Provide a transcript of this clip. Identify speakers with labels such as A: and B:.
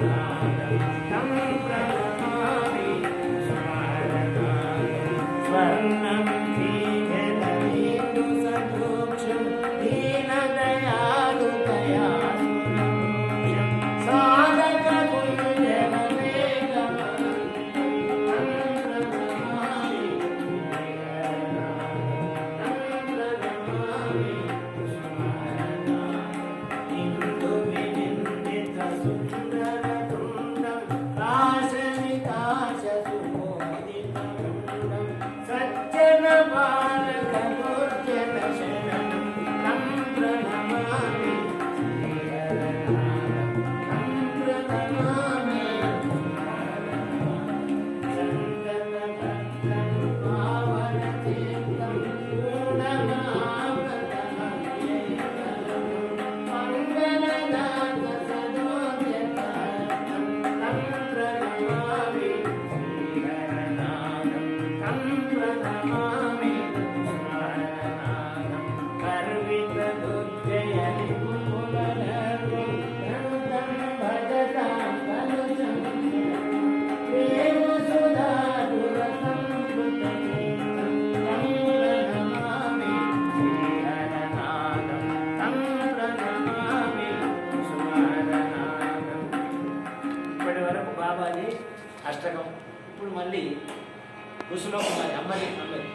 A: Thank you. రావాలి. అష్టకం. ఇప్పుడు మళ్ళీ ఋషులో కుమారి అమ్మది అమ్మది